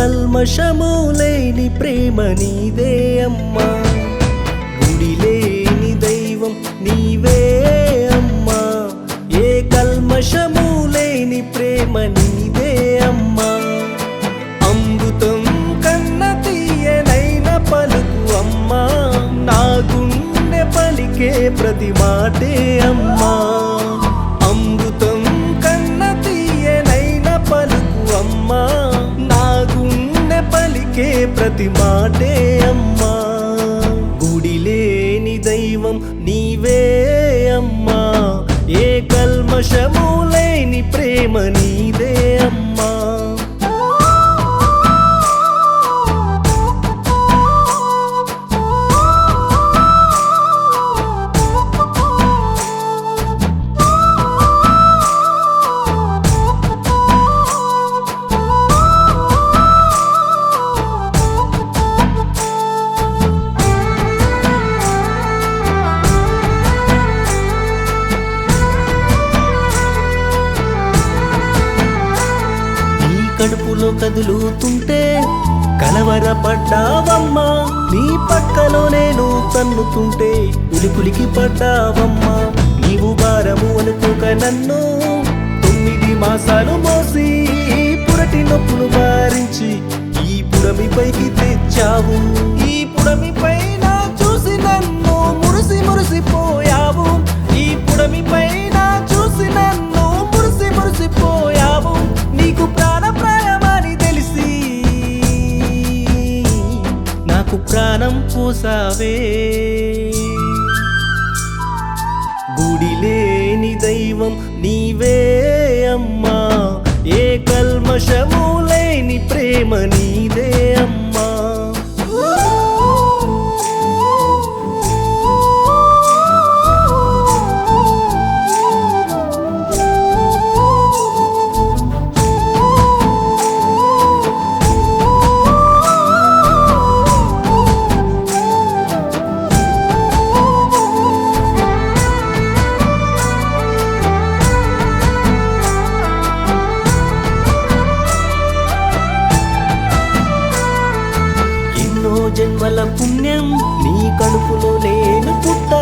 కల్మషము లేని ప్రేమ నీదే అమ్మా. గుడి లేని దైవం నీవే అమ్మా. ఏ కల్మషము లేని ప్రేమ నీదే అమ్మా. అమృతం కన్న తీయనైన పలుకు అమ్మా. నా గుండె పలికే ప్రతి మాటే అమ్మా. జీవం నీవే అమ్మా. ఏ కల్మషము లేని ప్రేమ నీదే. కడుపులో కదులుతుంటే కలవరపడ్డావమ్మా. నీ పక్కలో నేను తన్నుతుంటే ఉలికులికి పడ్డావమ్మా. నీవు భారము అనుకోక నన్ను తొమ్మిది మాసాలు మోసి పురటి నొప్పులు మారించి ఈ పుడమి పైకి తెచ్చావు. ఈ పుడమి నాకు ప్రాణం పోసావే. గుడి లేని దైవం నీవే అమ్మా. ఏ కల్మషము లేని ప్రేమ నీదే అమ్మా. జన్మల పుణ్యం నీ కడుపులో నేను పుట్ట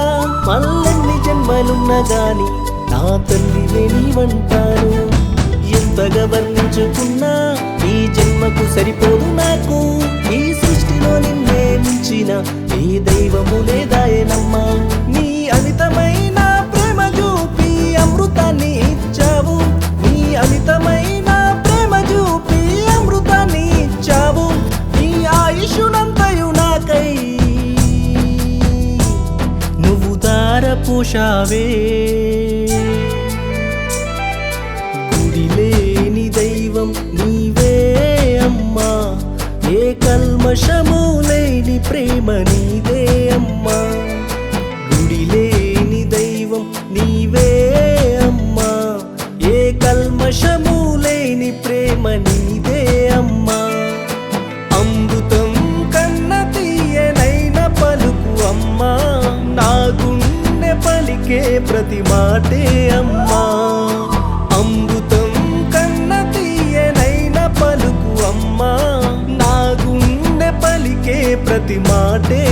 మల్లెన్ని జన్మలున్నా గాని నా తల్లివే నీవంటాను ఎంతగా వర్ణించుకున్నా ఈ జన్మకు సరిపోదు నాకు. ఈ సృష్టిలో నిన్నే మించిన ఏ దైవము లేదాయనమ్మా പൂഷാവേ ప్రతి మాటే అమ్మా. అమృతం కన్న తీయనైన పలుకు అమ్మా. నా గుండె పలికే ప్రతి మాటే